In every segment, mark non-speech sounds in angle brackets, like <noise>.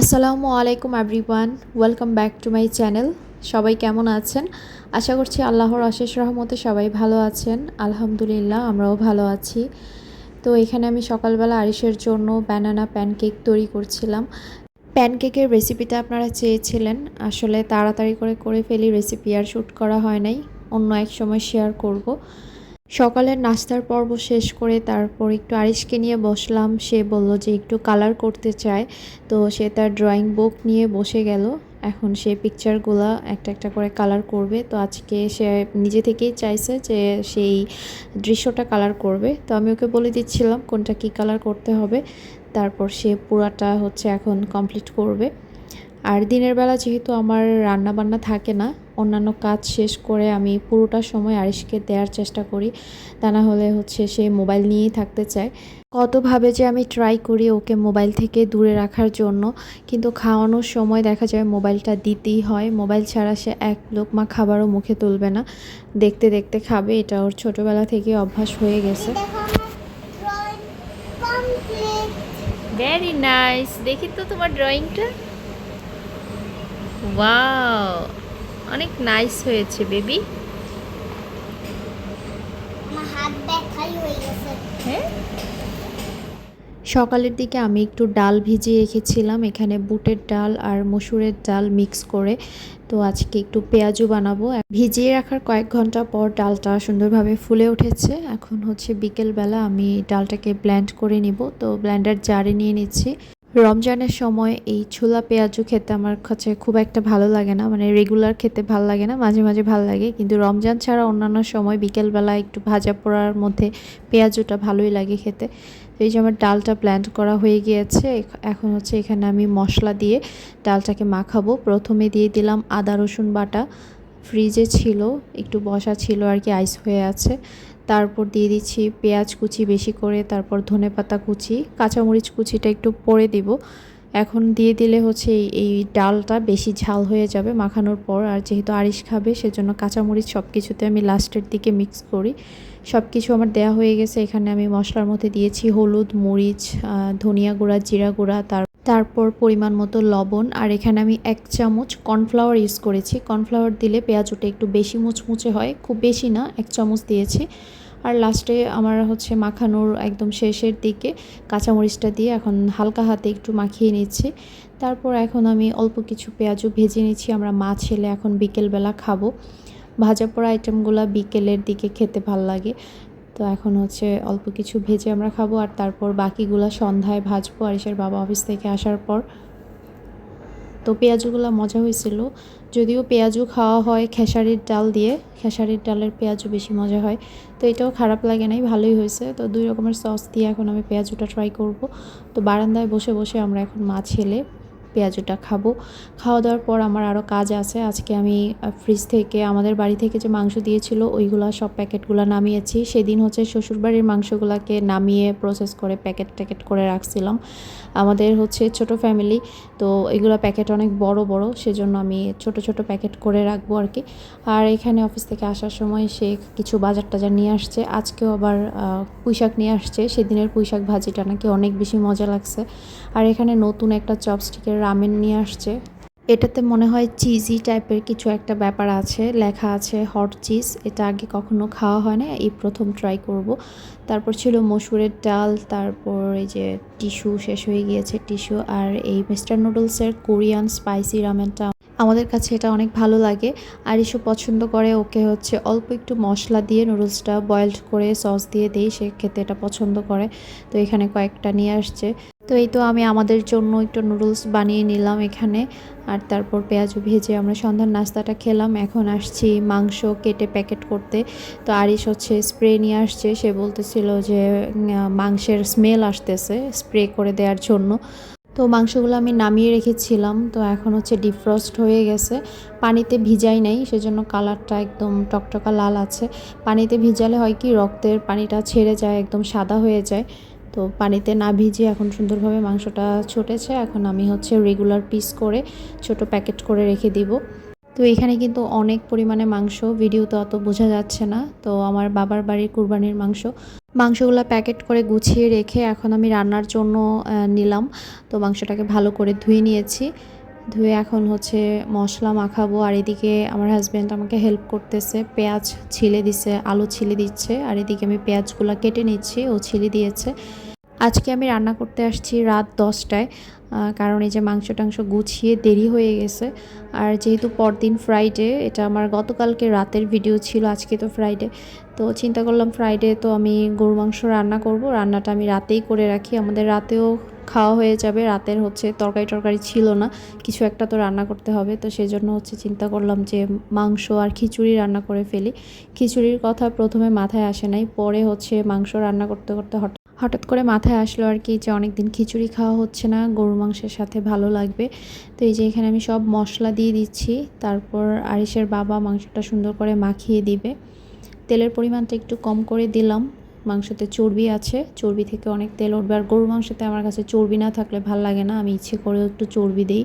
আসসালামু আলাইকুম everyone welcome back to my channel সবাই কেমন আছেন? আশা করছি আল্লাহর অশেষ রহমতে সবাই ভালো আছেন। আলহামদুলিল্লাহ, আমরাও ভালো আছি। তো এখানে আমি সকালবেলা আরিসের জন্য ব্যানানা প্যানকেক তৈরি করছিলাম। প্যানকেকের রেসিপিটা আপনারা চেয়েছিলেন। আসলে তাড়াতাড়ি করে করে ফেলি রেসিপি আর শ্যুট করা হয় নাই। অন্য এক সময় শেয়ার করব। সকালের নাস্তার পর্ব শেষ করে তারপর একটু আরিশকে নিয়ে বসলাম। সে বলল যে একটু কালার করতে চায়, তো সে তার ড্রয়িং বুক নিয়ে বসে গেল। এখন সে পিকচারগুলো একটা একটা করে কালার করবে। তো আজকে সে নিজে থেকেই চাইছে যে সেই দৃশ্যটা কালার করবে। তো আমি ওকে বলে দিচ্ছিলাম কোনটা কি কালার করতে হবে। তারপর সে পুরাটা হচ্ছে এখন কমপ্লিট করবে। আর দিনের বেলা যেহেতু আমার রান্না বান্না থাকে না অন্যান্য কাজ শেষ করে আমি পুরোটা সময় আরিশকে দেওয়ার চেষ্টা করি। তা না হলে হচ্ছে সে মোবাইল নিয়েই থাকতে চায়। কতভাবে যে আমি ট্রাই করি ওকে মোবাইল থেকে দূরে রাখার জন্য কিন্তু খাওয়ানোর সময় দেখা যায় মোবাইলটা দিতেই হয়। মোবাইল ছাড়া সে এক লোকমা খাবারও মুখে তুলবে না। দেখতে দেখতে খাবে এটা ওর ছোটোবেলা থেকে অভ্যাস হয়ে গেছে। ভেরি নাইস দেখি তো তোমার ড্রয়িংটা ওয়াও অনেক নাইস হয়েছে বেবি হয়ে সকালের দিকে আমি একটু ডাল ভিজিয়ে রেখেছিলাম এখানে বুটের ডাল আর মসুরের ডাল মিক্স করে। তো আজকে একটু পেঁয়াজু বানাবো। ভিজিয়ে রাখার কয়েক ঘণ্টা পর ডালটা সুন্দরভাবে ফুলে উঠেছে। এখন হচ্ছে বিকেলবেলা আমি ডালটাকে ব্ল্যান্ড করে নিব। তো ব্ল্যান্ডার জারে নিয়ে নিচ্ছি। রমজানের সময় এই ছোলা পেঁয়াজু খেতে আমার কাছে খুব একটা ভালো লাগে না। মানে রেগুলার খেতে ভালো লাগে না, মাঝে মাঝে ভালো লাগে। কিন্তু রমজান ছাড়া অন্যান্য সময় বিকেলবেলা একটু ভাজা পোড়ার মধ্যে পেঁয়াজুটা ভালোই লাগে খেতে। তো এই যে আমার ডালটা ব্ল্যান্ড করা হয়ে গিয়েছে এখন হচ্ছে এখানে আমি মশলা দিয়ে ডালটাকে মাখাবো। প্রথমে দিয়ে দিলাম আদা রসুন বাটা। ফ্রিজে ছিল, একটু বসা ছিল আর কি আইস হয়ে আছে। তারপর দিয়ে দিচ্ছি পেঁয়াজ কুচি বেশি করে, তারপর ধনে পাতা কুচি, কাঁচামরিচ কুচিটা একটু পরে দিব। এখন দিয়ে দিলে হচ্ছে এই ডালটা বেশি ঝাল হয়ে যাবে মাখানোর পর, আর যেহেতু আরিশ খাবে সেজন্য কাঁচামরিচ সব কিছুতে আমি লাস্টের দিকে মিক্স করি। সব কিছু আমার দেয়া হয়ে গেছে, এখানে আমি মশলার মধ্যে দিয়েছি হলুদ, মরিচ ধনিয়া গুঁড়া, জিরা গুঁড়া, তার তারপর পরিমাণ মতো লবণ আর এখানে আমি এক চামচ কর্নফ্লাওয়ার ইউজ করেছি। কর্নফ্লাওয়ার দিলে পেঁয়াজটা একটু বেশি মুচমুচে হয়, খুব বেশি না, এক চামচ দিয়েছি। আর লাস্টে আমার হচ্ছে মাখানোর একদম শেষের দিকে কাঁচামরিচটা দিয়ে এখন হালকা হাতে একটু মাখিয়ে নিচ্ছি। তারপর এখন আমি অল্প কিছু পেঁয়াজও ভেজে নিচ্ছি। আমরা মা ছেলে এখন বিকেলবেলা খাব। ভাজা পোড়া আইটেমগুলো বিকেলের দিকে খেতে ভালো লাগে। তো এখন হচ্ছে অল্প কিছু ভেজে আমরা খাব আর তারপর বাকিগুলো সন্ধ্যায় ভাজবো আরিসের বাবা অফিস থেকে আসার পর। তো পেঁয়াজুগুলো মজা হয়েছিল। যদিও পেঁয়াজু খাওয়া হয় খেসারির ডাল দিয়ে, খেসারির ডালের পেঁয়াজু বেশি মজা হয়। তো এটাও খারাপ লাগে নাই, ভালোই হয়েছে। তো দুই রকমের সস দিয়ে এখন আমি পেঁয়াজুটা ট্রাই করব। তো বারান্দায় বসে বসে আমরা এখন মা ছেলে পেঁয়াজুটা খাব। খাওয়া দাওয়ার পর আমার আরও কাজ আছে। আজকে আমি ফ্রিজ থেকে, আমাদের বাড়ি থেকে যে মাংস দিয়েছিল, ওইগুলা সব প্যাকেটগুলো নামিয়েছি। সেদিন হচ্ছে শ্বশুরবাড়ির মাংসগুলোকে নামিয়ে প্রসেস করে প্যাকেট ট্যাকেট করে রাখছিলাম। আমাদের হচ্ছে ছোট ফ্যামিলি তো এগুলো প্যাকেট অনেক বড় বড়, সেজন্য আমি ছোট ছোট প্যাকেট করে রাখব আর কি আর এখানে অফিস থেকে আসার সময় সে কিছু বাজার টাজার নিয়ে আসছে। আজকেও আবার পুঁইশাক নিয়ে আসছে। সেদিনের পুঁইশাক ভাজিটা নাকি অনেক বেশি মজা লাগছে। আর এখানে নতুন একটা চপস্টিকের রামেন নিয়ে আসছে। এটাতে মনে হয় চিজি টাইপের কিছু একটা ব্যাপার আছে, লেখা আছে হট চিজ। এটা আগে কখনো খাওয়া হয় না এই প্রথম ট্রাই করব। তারপর ছিল মসুরের ডাল, তারপর এই যে টিস্যু শেষ হয়ে গিয়েছে টিস্যু, আর এই মিস্টার নুডলসের কোরিয়ান স্পাইসি রামেনটা। আমাদের কাছে এটা অনেক ভালো লাগে। আর এসব পছন্দ করে, ওকে হচ্ছে অল্প একটু মশলা দিয়ে নুডলসটা বয়েলড করে সস দিয়ে দিই, সে খেতে এটা পছন্দ করে। তো এখানে কয়েকটা নিয়ে আসছে। তো এই তো আমি আমাদের জন্য একটু নুডলস বানিয়ে নিলাম এখানে। আর তারপর পেঁয়াজ ভেজে আমরা সন্ধ্যার নাস্তাটা খেলাম। এখন আসছি মাংস কেটে প্যাকেট করতে। তো আরিস হচ্ছে স্প্রে নিয়ে আসছে। সে বলতেছিল যে মাংসের স্মেল আসতেছে স্প্রে করে দেওয়ার জন্য। তো মাংসগুলো আমি নামিয়ে রেখেছিলাম। তো এখন হচ্ছে ডিফ্রস্ট হয়ে গেছে। পানিতে ভিজাই নাই, সেজন্য কালারটা একদম টকটকা লাল আছে। পানিতে ভিজালে হয় কি, রক্তের পানিটা ছেড়ে যায়, একদম সাদা হয়ে যায়। তো পানিতে না ভিজিয়ে এখন সুন্দরভাবে মাংসটা ছুটেছে। এখন আমি হচ্ছে রেগুলার পিস করে ছোট প্যাকেট করে রেখে দিব। তো এখানে কিন্তু অনেক পরিমাণে মাংস ভিডিওতে অত বোঝা যাচ্ছে না। তো আমার বাবার বাড়ির কুরবানির মাংস। মাংসগুলো প্যাকেট করে গুছিয়ে রেখে এখন আমি রান্নার জন্য নিলাম। তো মাংসটাকে ভালো করে ধুয়ে নিয়েছি। ধুয়ে এখন হচ্ছে মশলা মাখাবো। আর এদিকে আমার হাজব্যান্ড আমাকে হেল্প করতেছে। পেঁয়াজ ছিলে দিচ্ছে আলু ছিলে দিচ্ছে। আর এদিকে আমি পেঁয়াজগুলো কেটে নিচ্ছি। ও ছিলে দিয়েছে। আজকে আমি রান্না করতে আসছি রাত দশটায় কারণ এই যে মাংস টাংস গুছিয়ে দেরি হয়ে গেছে। আর যেহেতু পরদিন ফ্রাইডে এটা আমার গতকালকে রাতের ভিডিও ছিল, আজকে তো ফ্রাইডে তো চিন্তা করলাম ফ্রাইডে তো আমি গরু মাংস রান্না করব, রান্নাটা আমি রাতেই করে রাখি। আমাদের রাতেও খাওয়া হয়ে যাবে, রাতের হচ্ছে তরকারি টরকারি ছিল না, কিছু একটা তো রান্না করতে হবে। তো সেই জন্য হচ্ছে চিন্তা করলাম যে মাংস আর খিচুড়ি রান্না করে ফেলি। খিচুড়ির কথা প্রথমে মাথায় আসে নাই, পরে হচ্ছে মাংস রান্না করতে করতে হঠাৎ হঠাৎ করে মাথায় আসলো আর কি যে অনেক দিন খিচুড়ি খাওয়া হচ্ছে না গরু মাংসের সাথে ভালো লাগবে। তো এই যে এখানে আমি সব মশলা দিয়ে দিচ্ছি, তারপর আরিসের বাবা মাংসটা সুন্দর করে মাখিয়ে দিবে। তেলের পরিমাণটা একটু কম করে দিলাম, মাংসতে চর্বি আছে, চর্বি থেকে অনেক তেল উঠবে। আর গরু মাংসতে আমার কাছে চর্বি না থাকলে ভালো লাগে না, আমি ইচ্ছে করেও একটু চর্বি দিই।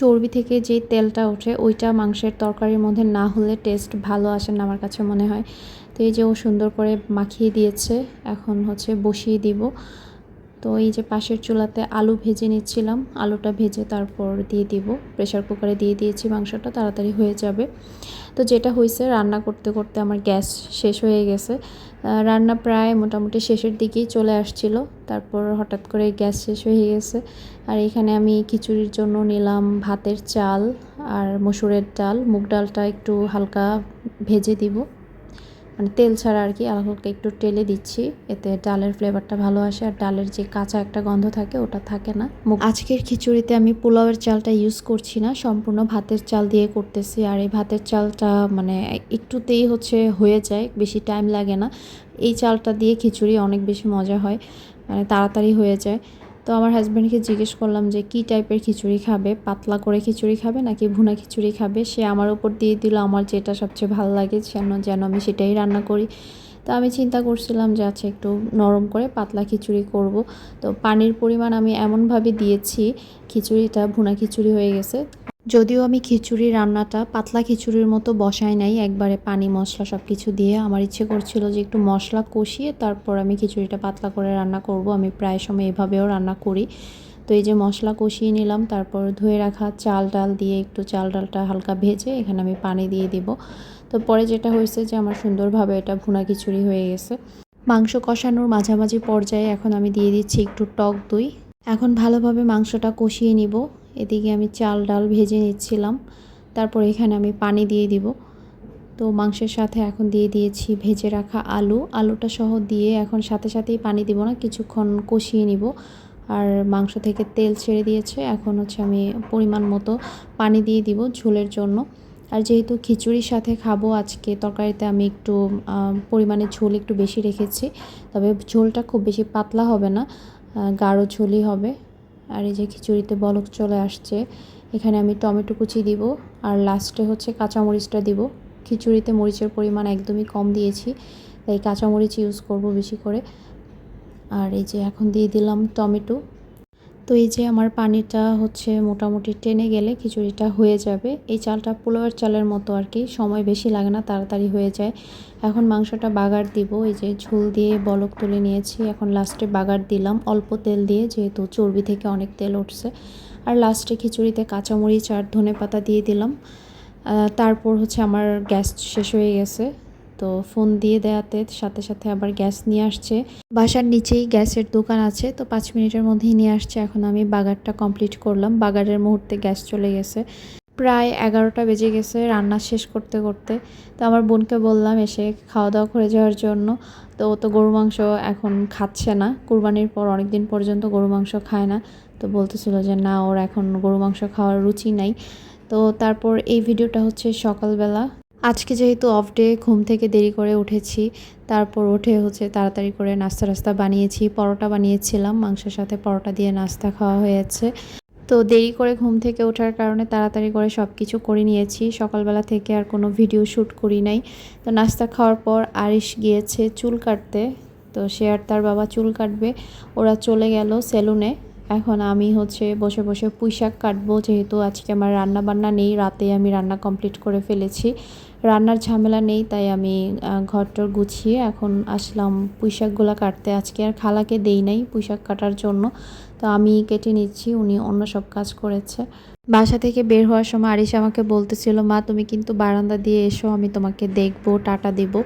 চর্বি থেকে যে তেলটা ওঠে, ওইটা মাংসের তরকারির মধ্যে না হলে টেস্ট ভালো আসে না আমার কাছে মনে হয়। তো এই যে ও সুন্দর করে মাখিয়ে দিয়েছে, এখন হচ্ছে বসিয়ে দিব। তো এই যে পাশের চুলাতে আলু ভেজে নিচ্ছিলাম, আলুটা ভেজে তারপর দিয়ে দিব। প্রেশার কুকারে দিয়ে দিয়েছি, মাংসটা তাড়াতাড়ি হয়ে যাবে। তো যেটা হয়েছে, রান্না করতে করতে আমার গ্যাস শেষ হয়ে গেছে। রান্না প্রায় মোটামুটি শেষের দিকেই চলে আসছিল, তারপর হঠাৎ করে গ্যাস শেষ হয়ে গেছে। আর এখানে আমি খিচুড়ির জন্য নিলাম ভাতের চাল আর মসুরের ডাল। মুগ ডালটা একটু হালকা ভেজে দিব। মানে তেল ছাড়া আর কি হালকা একটু টেলে দিচ্ছি। এতে ডালের ফ্লেভারটা ভালো আসে আর ডালের যে কাঁচা একটা গন্ধ থাকে ওটা থাকে না। আজকের খিচুড়িতে আমি পোলাওয়ের চালটা ইউজ করছি না, সম্পূর্ণ ভাতের চাল দিয়ে করতেছি। আর এই ভাতের চালটা মানে একটুতেই হচ্ছে হয়ে যায়, বেশি টাইম লাগে না। এই চালটা দিয়ে খিচুড়ি অনেক বেশি মজা হয় মানে তাড়াতাড়ি হয়ে যায়। তো আমার হাজব্যান্ডকে জিজ্ঞেস করলাম যে, কী টাইপের খিচুড়ি খাবে? পাতলা করে খিচুড়ি খাবে নাকি ভুনা খিচুড়ি খাবে? সে আমার উপর দিয়ে দিল, আমার যেটা সবচেয়ে ভালো লাগে যেন যেন আমি সেটাই রান্না করি। তো আমি চিন্তা করছিলাম যে আচ্ছা একটু নরম করে পাতলা খিচুড়ি করব। তো পানির পরিমাণ আমি এমনভাবে দিয়েছি, খিচুড়িটা ভুনা খিচুড়ি হয়ে গেছে। যদিও আমি খিচুড়ি রান্নাটা, পাতলা খিচুড়ির মতো বসাই নাই, একবারে পানি, মশলা সব কিছু দিয়ে। আমার ইচ্ছে করছিল যে একটু মশলা কষিয়ে তারপর আমি খিচুড়িটা পাতলা করে রান্না করব। আমি প্রায় সময় এভাবেও রান্না করি। তো এই যে মশলা কষিয়ে নিলাম, তারপর ধুয়ে রাখা চাল ডাল দিয়ে একটু চাল ডালটা হালকা ভেজে এখানে আমি পানি দিয়ে দিব। তো পরে যেটা হয়েছে যে আমার সুন্দরভাবে এটা ভুনা খিচুড়ি হয়ে গেছে। মাংস কষানোর মাঝামাঝি পর্যায়ে এখন আমি দিয়ে দিচ্ছি একটু টক দই। এখন ভালোভাবে মাংসটা কষিয়ে নিব। এদিকে আমি চাল ডাল ভেজে নিচ্ছিলাম। তারপর এখানে আমি পানি দিয়ে দিব। তো মাংসের সাথে এখন দিয়ে দিয়েছি ভেজে রাখা আলু। আলুটা সহ দিয়ে এখন সাথে সাথেই পানি দিব না, কিছুক্ষণ কষিয়ে নিব। আর মাংস থেকে তেল ছেড়ে দিয়েছে, এখন হচ্ছে আমি পরিমাণ মতো পানি দিয়ে দিব ঝোলের জন্য। আর যেহেতু খিচুড়ির সাথে খাব আজকে, তরকারিতে আমি একটু পরিমাণে ঝোল একটু বেশি রেখেছি। তবে ঝোলটা খুব বেশি পাতলা হবে না গাঢ় ঝোলই হবে। আর এই যে খিচুড়িতে বলক চলে আসছে, এখানে আমি টমেটো কুচি দিব আর লাস্টে হচ্ছে কাঁচামরিচটা দিব। খিচুড়িতে মরিচের পরিমাণ একদমই কম দিয়েছি, তাই কাঁচামরিচ ইউজ করব বেশি করে। আর এই যে এখন দিয়ে দিলাম টমেটো। তো এই যে আমার পানিটা হচ্ছে মোটামুটি টেনে গেলে খিচুড়িটা হয়ে যাবে। এই চালটা পোলাওয়ের চালের মতো আর কি, সময় বেশি লাগে না, তাড়াতাড়ি হয়ে যায়। এখন মাংসটা বাগার দিব, এই যে ঝোল দিয়ে বলক তুলে নিয়েছি। এখন লাস্টে বাগার দিলাম, অল্প তেল দিয়ে, যেহেতু চর্বি থেকে অনেক তেল উঠছে। আর লাস্টে খিচুড়িতে কাঁচামরিচ আর ধনে পাতা দিয়ে দিলাম। তারপর হচ্ছে আমার গ্যাস শেষ হয়ে গেছে। তো ফোন দিয়ে দেওয়াতে সাথে সাথে আবার গ্যাস নিয়ে আসছে। বাসার নিচেই গ্যাসের দোকান আছে, তো পাঁচ মিনিটের মধ্যেই নিয়ে আসছে। এখন আমি বাগারটা কমপ্লিট করলাম। বাগারের মুহূর্তে গ্যাস চলে গেছে। প্রায় এগারোটা বেজে গেছে রান্না শেষ করতে করতে। তো আমার বোনকে বললাম এসে খাওয়া দাওয়া করে যাওয়ার জন্য। তো ও তো গরু মাংস এখন খাচ্ছে না। কুরবানির পর অনেক দিন পর্যন্ত গরু মাংস খায় না। তো বলতেছিল যে, না, ওর এখন গরু মাংস খাওয়ার রুচি নাই। তো তারপর এই ভিডিওটা হচ্ছে সকালবেলা। আজকে যেহেতু অফ ডে ঘুম থেকে দেরি করে উঠেছি, তারপর উঠে হচ্ছে তাড়াতাড়ি করে নাস্তা রাস্তা বানিয়েছি, পরোটা বানিয়েছিলাম, মাংসের সাথে পরোটা দিয়ে নাস্তা খাওয়া হয়েছে। তো দেরি করে ঘুম থেকে ওঠার কারণে তাড়াতাড়ি করে সব কিছু করে নিয়েছি, সকালবেলা থেকে আর কোনো ভিডিও শ্যুট করি নাই। তো নাস্তা খাওয়ার পর আরিশ গিয়েছে চুল কাটতে, তো সে আর তার বাবা চুল কাটবে, ওরা চলে গেল সেলুনে এখন আমি হচ্ছে বসে বসে পুঁই শাক কাটবো, যেহেতু আজকে আমার রান্না বান্না নেই রাতে আমি রান্না কমপ্লিট করে ফেলেছি। রান্নার ঝামেলা নেই, তাই আমি ঘরটর গুছিয়ে এখন আসলাম। পুঁই শাকগুলো কাটতে আজকে আর খালাকে দেই নাই পুঁই শাক কাটার জন্য। তো আমি কেটে নিচ্ছি, উনি অন্য সব কাজ করেছে। বাসা থেকে বের হওয়ার সময় আরিশ আমাকে বলতেছিল, মা, তুমি কিন্তু বারান্দা দিয়ে এসো, আমি তোমাকে দেখব, টাটা দেবো।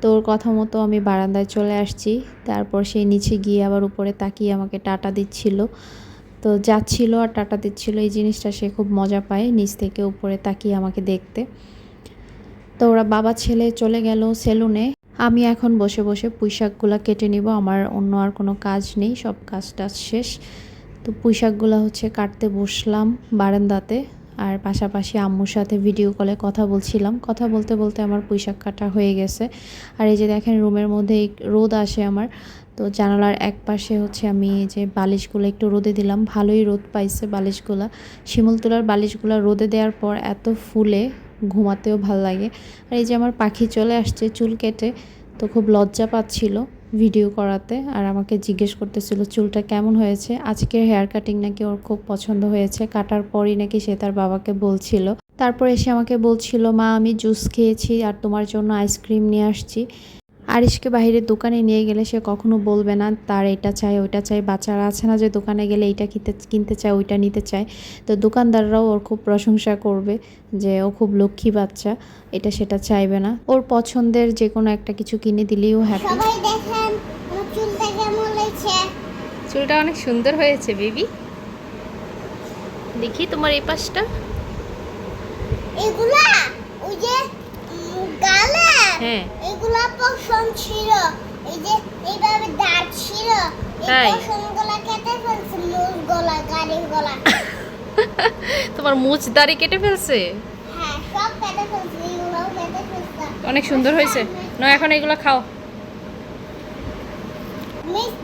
তো ওর কথা মতো আমি বারান্দায় চলে আসছি। তারপর সেই নিচে গিয়ে আবার উপরে তাকিয়ে আমাকে টাটা দিচ্ছিল। তো যাচ্ছিল আর টাটা দিচ্ছিল, এই জিনিসটা সে খুব মজা পায় নিচ থেকে উপরে তাকিয়ে আমাকে দেখতে। তো ওরা বাবা ছেলে চলে গেল সেলুনে। আমি এখন বসে বসে পুঁইশাকগুলো কেটে নিব, আমার অন্য আর কোনো কাজ নেই, সব কাজ টাজ শেষ। তো পুঁইশাকগুলো হচ্ছে কাটতে বসলাম বারান্দাতে, আর পাশাপাশি আম্মুর সাথে ভিডিও কলে কথা বলছিলাম। কথা বলতে বলতে আমার পুঁইশাক কাটা হয়ে গেছে। আর এই যে দেখেন, রুমের মধ্যে রোদ আসে আমার। তো জানালার এক পাশে হচ্ছে আমি যে বালিশগুলো একটু রোদে দিলাম। ভালোই রোদ পাইছে বালিশগুলা। শিমুল তোলার বালিশগুলো রোদে দেওয়ার পর এত ফুলে ঘুমাতেও ভালো লাগে। আর এই যে আমার পাখি চলে আসছে চুল কেটে, তো খুব লজ্জা পাচ্ছিল ভিডিও করাতে আর আমাকে জিজ্ঞেস করতেছিল, চুলটা কেমন হয়েছে? আজকের হেয়ার কাটিং নাকি ওর খুব পছন্দ হয়েছে? কাটার পরই নাকি সে তার বাবাকে বলছিল। তারপর এসে আমাকে বলছিল, মা, আমি জুস খেয়েছি আর তোমার জন্য আইসক্রিম নিয়ে আসছি। আরিশকে বাইরের দোকানে নিয়ে গেলে সে কখনো বলবে না তার এটা চাই ওইটা চাই। বাচ্চারা আছে না যে দোকানে গেলে এইটা কিনতে কিনতে চায় ওইটা নিতে চায়। তো দোকানদাররাও ওর খুব প্রশংসা করবে যে ও খুব লক্ষ্মী বাচ্চা এটা সেটা চাইবে না। ওর পছন্দের যে কোনো একটা কিছু কিনে দিলেই ও হ্যাপি সবাই দেখেন আমার চুলটা কেমন হয়েছে। চুলটা অনেক সুন্দর হয়েছে বেবি। দেখি তোমার এই পাশটা। এগুলা ওই যে গালে? হ্যাঁ। এগুলা পশম ছিল। এই যে এইভাবে দাঁত ছিল এই তাই? কেটে ফেলছে মুখ গলা গাড়ি গলা <laughs> তোমার মুছ দাড়ি কেটে ফেলছে? হ্যাঁ সব কেটে ফেলছে এগুলাও কেটে ফেলছে। অনেক সুন্দর হয়েছে। না এখন এগুলো খাও। মিষ্টি